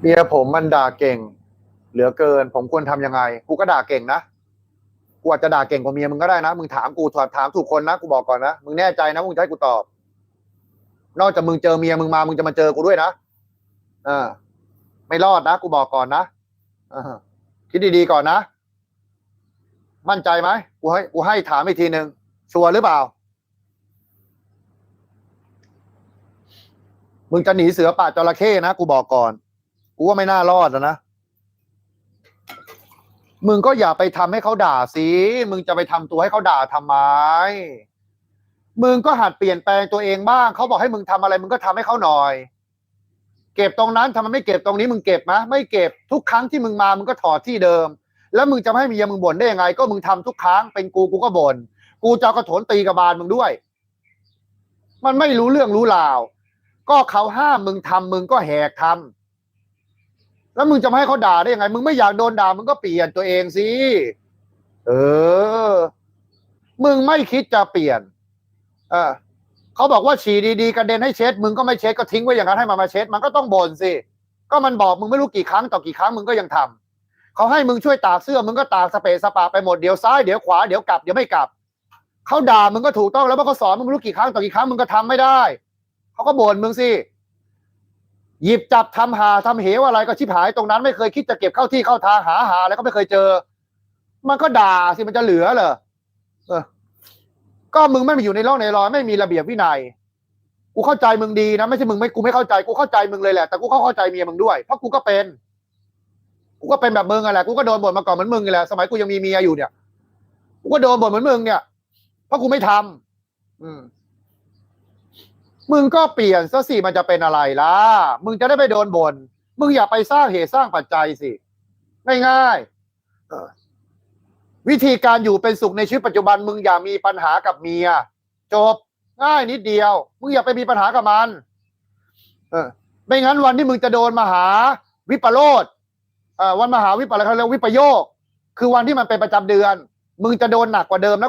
เมียผมมันด่าเก่ง เหลือเกิน ผมควรทำยังไง กูก็ด่าเก่งนะกูอาจจะด่าเก่งกว่าเมียมึงก็ได้นะมึงถามกูถามถามถูกคนนะกูบอกก่อนนะมึงแน่ใจนะมึงจะให้กูตอบ นอกจากมึงเจอเมียมึงมามึงจะมาเจอกูด้วยนะเออ ไม่รอดนะกูบอกก่อนนะอคิดดีๆก่อนนะ มั่นใจไหมกูให้กูให้ถามอีกทีหนึ่งชัวร์หรือเปล่า มึงจะหนีเสือป่าจระเข้นะกูบอกก่อน กูว่าไม่น่ารอดนะ มึงก็อย่าไปทำให้เขาด่าสิ มึงจะไปทำตัวให้เขาด่าทำไม มึงก็หัดเปลี่ยนแปลงตัวเองบ้าง เขาบอกให้มึงทำอะไร มึงก็ทำให้เขาหน่อย เก็บตรงนั้นทำไมไม่เก็บตรงนี้ มึงเก็บมะไม่เก็บทุกครั้งที่มึงมา มึงก็ถอดที่เดิม แล้วมึงจะให้เมียมึงบ่นได้ยังไง ก็มึงทำทุกครั้ง เป็นกูกูก็บ่น กูจะเอากระโถนตีกระบาลมึงด้วย มันไม่รู้เรื่องรู้ราว ก็เขาห้ามมึงทำมึงก็แหกทำ แล้วมึงจะม่ให้เขาด่าได้ยังไง มึงไม่อยากโดนด่ามึงก็เปลี่ยนตัวเองสิ เออ มึงไม่คิดจะเปลี่ยน เออเขาบอกว่าฉี่ดีๆกระเด็นให้เช็ด มึงก็ไม่เช็ดก็ทิ้งไว้อย่างนั้นให้มันมาเช็ด มันก็ต้องบ่นสิ ก็มันบอกมึงไม่รู้กี่ครั้งต่อกี่ครั้งมึงก็ยังทำเขาให้มึงช่วยตากเสื้อ มึงก็ตากสเปรสปาไปหมดเดี๋ยวซ้ายเดี๋ยวขวาเดี๋ยวกลับเดี๋ยวไม่กลับเขาด่ามึงก็ถูกต้องแล้วเพราะเขาสอนมึงไม่รู้กี่ครั้งต่อกี่ครั้งมึงก็ทำไม่ได้เขาก็บ่นมึงสิ หยิบจับทำหาทำเหวอะไรก็ชิบหายตรงนั้นไม่เคยคิดจะเก็บเข้าที่เข้าทางหาหาอะไรก็ไม่เคยเจอ มันก็ด่าสิมันจะเหลือเหรอเออ ก็มึงไม่มีอยู่ในร่องในรอยไม่มีระเบียบวินัยกูเข้าใจมึงดีนะไม่ใช่มึงไม่กูไม่เข้าใจกูเข้าใจมึงเลยแหละแต่กูเข้าใจเมียมึงด้วยเพราะกูก็เป็น กูก็เป็นแบบมึงอะแหละกูก็โดนบ่นมาก่อนเหมือนมึงนี่แหละสมัยกูยังมีเมียอยู่เนี่ยกูก็โดนบ่นเหมือนมึงเนี่ยเพราะกูไม่ทำอืม มึงก็เปลี่ยนซะสิมันจะเป็นอะไรล่ะ มึงจะได้ไม่โดนบน่นมึงอย่าไปสร้างเหตุสร้างปัจจัยสิ ง่ายๆเออวิธีการอยู่เป็นสุขในชีวิตปัจจุบัน มึงอย่ามีปัญหากับเมีย จบง่ายนิดเดียว มึงอย่าไปมีปัญหากับมัน เออ ไม่งั้นวันที่มึงจะโดนมหาวิปโรธเอ่อวันมหาวิปอะไรเขาเรียกวิปโยค คือวันที่มันเป็นประจำเดือน มึงจะโดนหนักกว่าเดิมนะกู